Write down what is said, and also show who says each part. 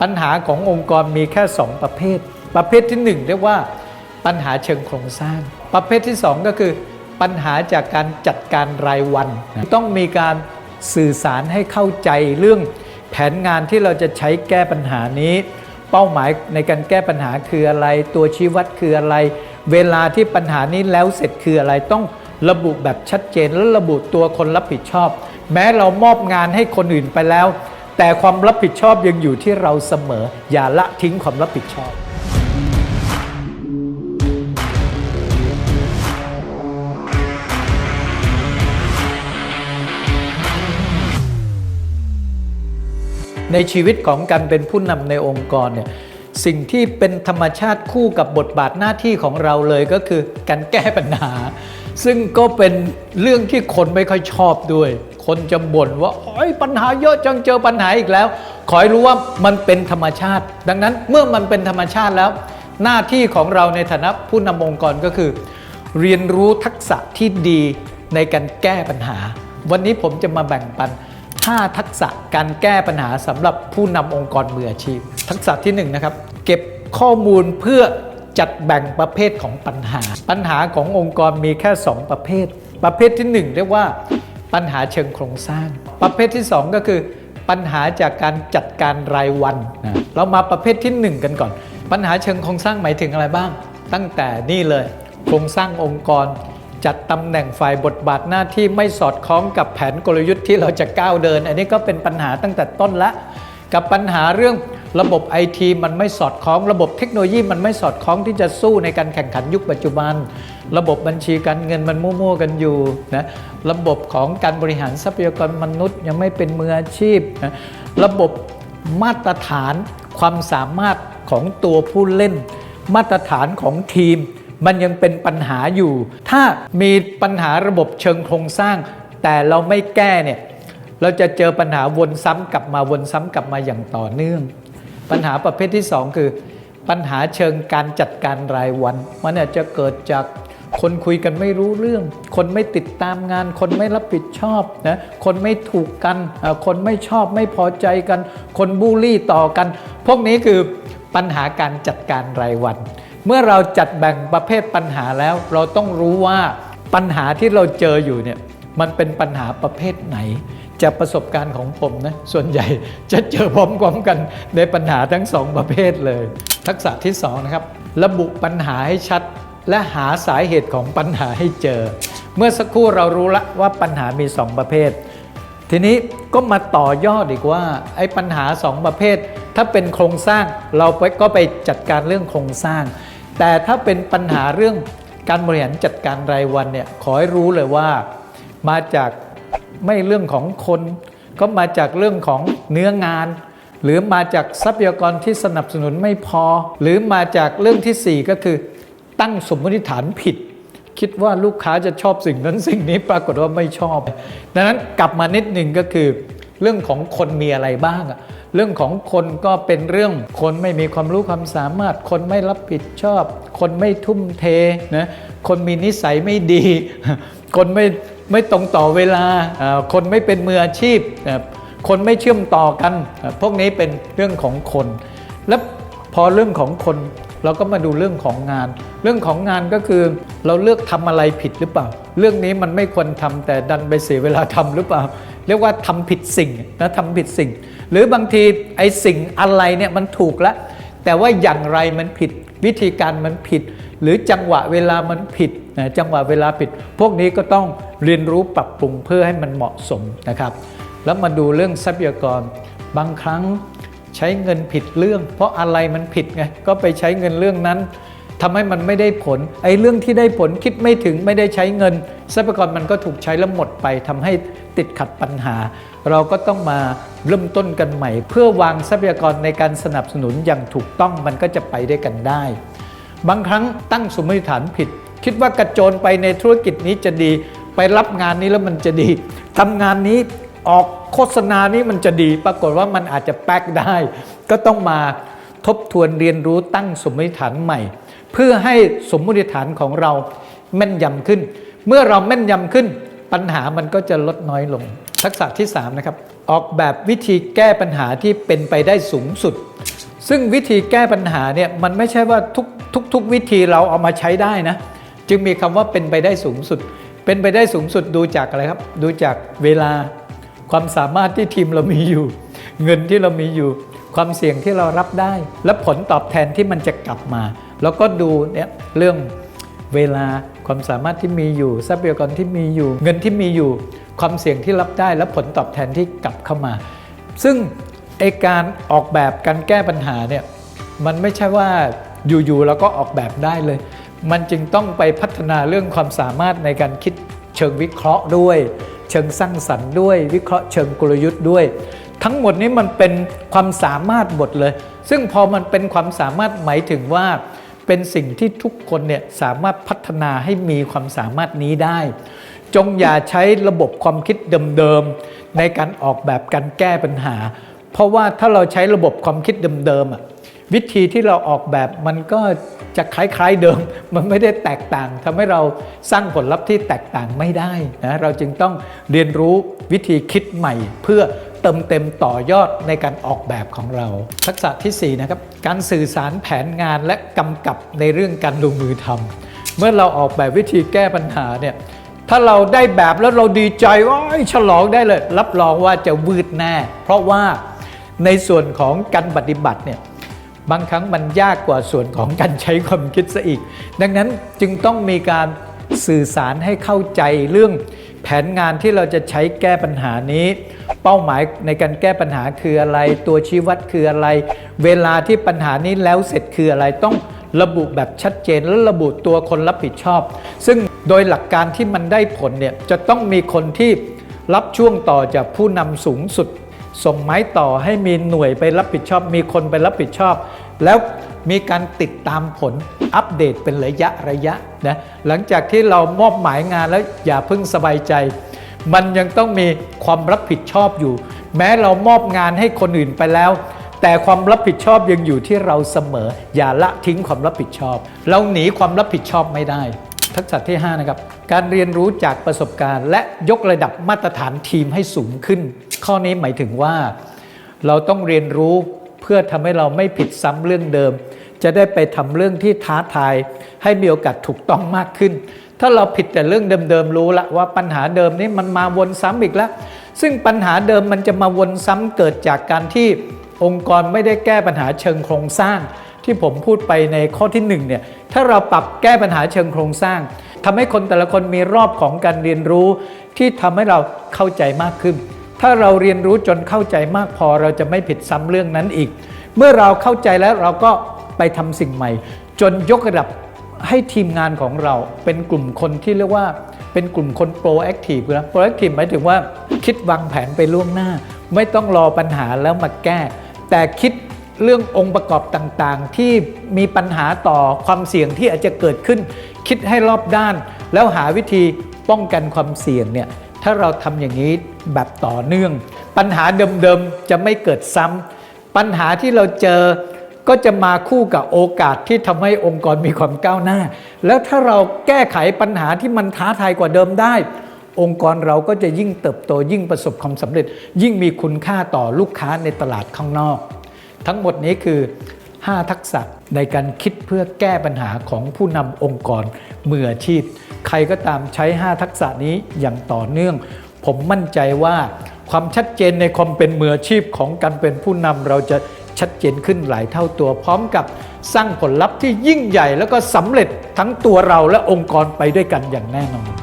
Speaker 1: ปัญหาขององค์กรมีแค่ 2 ประเภท ประเภทที่ 1 เรียกว่าปัญหาเชิงโครงสร้าง ประเภทที่ 2 ก็คือปัญหาจากการจัดการรายวัน ต้องมีการสื่อสารให้เข้าใจเรื่องแผนงานที่เราจะใช้แก้ปัญหานี้ เป้าหมายในการแก้ปัญหาคืออะไร ตัวชี้วัดคืออะไร เวลาที่ปัญหานี้แล้วเสร็จคืออะไรต้องระบุแบบชัดเจนและระบุตัวคนรับผิดชอบ แม้เรามอบงานให้คนอื่นไปแล้ว แต่ความรับผิดชอบยังอยู่ที่เราเสมอ อย่าละทิ้งความรับผิดชอบ ในชีวิตของการเป็นผู้นำในองค์กรเนี่ยสิ่งที่เป็นธรรมชาติคู่กับบทบาทหน้าที่ของเราเลยก็คือการแก้ปัญหา ซึ่งก็เป็นเรื่องที่คนไม่ค่อยชอบด้วย คนจะบ่นว่าโอ้ยปัญหาเยอะจังเจอปัญหาอีกแล้ว ขอให้รู้ว่ามันเป็นธรรมชาติ ดังนั้นเมื่อมันเป็นธรรมชาติแล้ว หน้าที่ของเราในฐานะผู้นำองค์กรก็คือ เรียนรู้ทักษะที่ดีในการแก้ปัญหา วันนี้ผมจะมาแบ่งปัน 5 ทักษะการแก้ปัญหาสำหรับผู้นำองค์กรมืออาชีพ ทักษะที่1นะครับเก็บข้อมูลเพื่อจัดแบ่งประเภทของปัญหา ปัญหาขององค์กรมีแค่ 2 ประเภท ประเภทที่ 1 เรียกว่า ปัญหาเชิงโครงสร้าง ประเภทที่ 2 ก็คือปัญหาจากการจัดการรายวันนะเรามาประเภทที่ 1 กันก่อน ปัญหาเชิงโครงสร้างหมายถึงอะไรบ้าง ตั้งแต่นี่เลย โครงสร้างองค์กร จัดตำแหน่งฝ่ายบทบาทหน้าที่ไม่สอดคล้องกับแผนกลยุทธ์ที่เราจะก้าวเดิน อันนี้ก็เป็นปัญหาตั้งแต่ต้นละ กับปัญหาเรื่อง ระบบไอทีมันไม่สอดคล้อง ระบบเทคโนโลยีมันไม่สอดคล้องที่จะสู้ในการแข่งขันยุคปัจจุบัน ระบบบัญชีการเงินมันมั่วๆกันอยู่นะระบบของการบริหารทรัพยากรมนุษย์ยังไม่เป็นมืออาชีพนะระบบมาตรฐานความสามารถของตัวผู้เล่น มาตรฐานของทีม มันยังเป็นปัญหาอยู่ ถ้ามีปัญหาระบบเชิงโครงสร้าง แต่เราไม่แก้เนี่ยเราจะเจอปัญหาวนซ้ำกลับมาวนซ้ำกลับมาอย่างต่อเนื่อง ปัญหาประเภทที่ 2 คือ ปัญหาเชิงการจัดการรายวัน มันอาจจะเกิดจากคนคุยกันไม่รู้เรื่อง คนไม่ติดตามงาน คนไม่รับผิดชอบนะ คนไม่ถูกกัน คนไม่ชอบไม่พอใจกัน คนบูลลี่ต่อกัน พวกนี้คือปัญหาการจัดการรายวัน เมื่อเราจัดแบ่งประเภทปัญหาแล้ว เราต้องรู้ว่าปัญหาที่เราเจออยู่เนี่ย มันเป็นปัญหาประเภทไหน จากประสบการณ์ของผมนะส่วนใหญ่จะเจอพร้อมๆกันในปัญหาทั้งสองประเภทเลย ทักษะที่สองนะครับระบุปัญหาให้ชัด และหาสาเหตุของปัญหาให้เจอ เมื่อสักครู่เรารู้ละว่าปัญหามี 2 ประเภท ทีนี้ก็มาต่อยอดอีกว่าไอ้ปัญหา 2 ประเภท ถ้าเป็นโครงสร้างเราไปก็ไปจัดการเรื่องโครงสร้าง แต่ถ้าเป็นปัญหาเรื่องการบริหารจัดการรายวันเนี่ยขอให้รู้เลยว่ามาจาก ไม่เรื่องของคน ก็มาจากเรื่องของเนื้องาน หรือมาจากทรัพยากรที่สนับสนุนไม่พอ หรือมาจากเรื่องทีสี่ 4 ก็คือ ตั้งสมมติฐานผิด คิดว่าลูกค้าจะชอบสิ่งนั้นสิ่งนี้ปรากฏว่าไม่ชอบ ดังนั้นกลับมานิดหนึ่งก็คือ เรื่องของคนมีอะไรบ้างอะเรื่องของคนก็เป็นเรื่องคนไม่มีความรู้ความสามารถ คนไม่รับผิดชอบ คนไม่ทุ่มเทนะคนมีนิสัยไม่ดี คนไม่ ไม่ตรงต่อเวลา คนไม่เป็นมืออาชีพ คนไม่เชื่อมต่อกัน พวกนี้เป็นเรื่องของคน แล้วพอเรื่องของคนเราก็มาดูเรื่องของงาน เรื่องของงานก็คือเราเลือกทำอะไรผิดหรือเปล่า เรื่องนี้มันไม่ควรทำแต่ดันไปเสียเวลาทำหรือเปล่า เรียกว่าทำผิดสิ่งนะทำผิดสิ่ง หรือบางทีไอ้สิ่งอะไรเนี่ยมันถูกแล้วแต่ว่าอย่างไรมันผิดวิธีการมันผิด หรือจังหวะเวลามันผิดจังหวะเวลาผิด พวกนี้ก็ต้อง เรียนรู้ปรับปรุงเพื่อให้มันเหมาะสมนะครับ แล้วมาดูเรื่องทรัพยากรบางครั้งใช้เงินผิดเรื่อง เพราะอะไรมันผิดไงก็ไปใช้เงินเรื่องนั้นทำให้มันไม่ได้ผลไอ้เรื่องที่ได้ผลคิดไม่ถึงไม่ได้ใช้เงินทรัพยากรมันก็ถูกใช้แล้วหมดไปทำให้ติดขัดปัญหา เราก็ต้องมาเริ่มต้นกันใหม่ เพื่อวางทรัพยากรในการสนับสนุนอย่างถูกต้องมันก็จะไปได้กันได้ บางครั้งตั้งสมมติฐานผิด คิดว่ากระโจนไปในธุรกิจนี้จะดี ไปรับงานนี้แล้วมันจะดีทำงานนี้ออกโฆษณานี้มันจะดี ปรากฏว่ามันอาจจะแป๊กได้ ก็ต้องมาทบทวนเรียนรู้ตั้งสมมติฐานใหม่ เพื่อให้สมมติฐานของเราแม่นยำขึ้น เมื่อเราแม่นยำขึ้น ปัญหามันก็จะลดน้อยลง ทักษะที่ 3 นะครับ ออกแบบวิธีแก้ปัญหาที่เป็นไปได้สูงสุด ซึ่งวิธีแก้ปัญหาเนี่ยมันไม่ใช่ว่าทุกทุกทุกวิธีเราเอามาใช้ได้นะ จึงมีคำว่าเป็นไปได้สูงสุด เป็นไปได้สูงสุดดูจากอะไรครับ ดูจากเวลาความสามารถที่ทีมเรามีอยู่ เงินที่เรามีอยู่ ความเสี่ยงที่เรารับได้ และผลตอบแทนที่มันจะกลับมา แล้วก็ดูเนี่ยเรื่องเวลาความสามารถที่มีอยู่ทรัพยากรที่มีอยู่ เงินที่มีอยู่ ความเสี่ยงที่รับได้ และผลตอบแทนที่กลับเข้ามา ซึ่งไอการออกแบบการแก้ปัญหาเนี่ยมันไม่ใช่ว่าอยู่ๆแล้วก็ออกแบบได้เลย มันจึงต้องไปพัฒนาเรื่องความสามารถในการคิดเชิงวิเคราะห์ด้วย เชิงสร้างสรรค์ด้วย วิเคราะห์เชิงกลยุทธ์ด้วย ทั้งหมดนี้มันเป็นความสามารถหมดเลย ซึ่งพอมันเป็นความสามารถหมายถึงว่า เป็นสิ่งที่ทุกคนเนี่ยสามารถพัฒนาให้มีความสามารถนี้ได้ จงอย่าใช้ระบบความคิดเดิมๆในการออกแบบการแก้ปัญหา เพราะว่าถ้าเราใช้ระบบความคิดเดิมๆอะ วิธีที่เราออกแบบมันก็จะคล้ายๆเดิม มันไม่ได้แตกต่างทำให้เราสร้างผลลัพธ์ที่แตกต่างไม่ได้นะเราจึงต้องเรียนรู้วิธีคิดใหม่ เพื่อเติมเต็มต่อยอดในการออกแบบของเรา ทักษะทีสี่4นะครับการสื่อสารแผนงานและกำกับในเรื่องการลงมือทำเมื่อเราออกแบบวิธีแก้ปัญหาเนี่ยถ้าเราได้แบบแล้วเราดีใจว่าฉลองได้เลย รับรองว่าจะวืดแน่ เพราะว่าในส่วนของการปฏิบัติเนี่ย บางครั้งมันยากกว่าส่วนของการใช้ความคิดซะอีก ดังนั้นจึงต้องมีการสื่อสารให้เข้าใจเรื่องแผนงานที่เราจะใช้แก้ปัญหานี้ เป้าหมายในการแก้ปัญหาคืออะไร ตัวชี้วัดคืออะไร เวลาที่ปัญหานี้แล้วเสร็จคืออะไรต้องระบุแบบชัดเจนและระบุตัวคนรับผิดชอบ ซึ่งโดยหลักการที่มันได้ผลเนี่ยจะต้องมีคนที่รับช่วงต่อจากผู้นำสูงสุด ส่งไม้ต่อให้มีหน่วยไปรับผิดชอบ มีคนไปรับผิดชอบ แล้วมีการติดตามผลอัปเดตเป็นระยะระยะนะหลังจากที่เรามอบหมายงานแล้วอย่าเพิ่งสบายใจ มันยังต้องมีความรับผิดชอบอยู่ แม้เรามอบงานให้คนอื่นไปแล้ว แต่ความรับผิดชอบยังอยู่ที่เราเสมอ อย่าละทิ้งความรับผิดชอบ เราหนีความรับผิดชอบไม่ได้ ทักษะที่5นะครับการเรียนรู้จากประสบการณ์ และยกระดับมาตรฐานทีมให้สูงขึ้น ข้อนี้หมายถึงว่า เราต้องเรียนรู้เพื่อทำให้เราไม่ผิดซ้ำเรื่องเดิม จะได้ไปทำเรื่องที่ท้าทาย ให้มีโอกาสถูกต้องมากขึ้น ถ้าเราผิดแต่เรื่องเดิมๆรู้ละว่าปัญหาเดิมนี้มันมาวนซ้ำอีกแล้ว ซึ่งปัญหาเดิมมันจะมาวนซ้ำเกิดจากการที่ องค์กรไม่ได้แก้ปัญหาเชิงโครงสร้าง ที่ผมพูดไปในข้อที่หนึ่งเนี่ยถ้าเราปรับแก้ปัญหาเชิงโครงสร้างทำให้คนแต่ละคนมีรอบของการเรียนรู้ ที่ทำให้เราเข้าใจมากขึ้น ถ้าเราเรียนรู้จนเข้าใจมากพอเราจะไม่ผิดซ้ำเรื่องนั้นอีก เมื่อเราเข้าใจแล้วเราก็ไปทำสิ่งใหม่ จนยกระดับให้ทีมงานของเราเป็นกลุ่มคนที่เรียกว่าเป็นกลุ่มคนโปรแอคทีฟนะโปรแอคทีฟหมายถึงว่าคิดวางแผนไปล่วงหน้า ไม่ต้องรอปัญหาแล้วมาแก้ แต่คิดเรื่ององค์ประกอบต่างๆ ที่มีปัญหาต่อความเสี่ยงที่อาจจะเกิดขึ้น คิดให้รอบด้าน แล้วหาวิธีป้องกันความเสี่ยงเนี่ยถ้าเราทำอย่างนี้แบบต่อเนื่อง ปัญหาเดิมๆจะไม่เกิดซ้ำปัญหาที่เราเจอก็จะมาคู่กับโอกาสที่ทำให้องค์กรมีความก้าวหน้า แล้วถ้าเราแก้ไขปัญหาที่มันท้าทายกว่าเดิมได้ องค์กรเราก็จะยิ่งเติบโตยิ่งประสบความสำเร็จ ยิ่งมีคุณค่าต่อลูกค้าในตลาดข้างนอก ทั้งหมดนี้คือ 5 ทักษะในการคิดเพื่อแก้ปัญหาของผู้นำองค์กรมืออาชีพ ใครก็ตามใช้ 5 ทักษะนี้อย่างต่อเนื่อง ผมมั่นใจว่าความชัดเจนในความเป็นมืออาชีพของการเป็นผู้นำเราจะชัดเจนขึ้นหลายเท่าตัวพร้อมกับสร้างผลลัพธ์ที่ยิ่งใหญ่แล้วก็สำเร็จทั้งตัวเราและองค์กรไปด้วยกันอย่างแน่นอน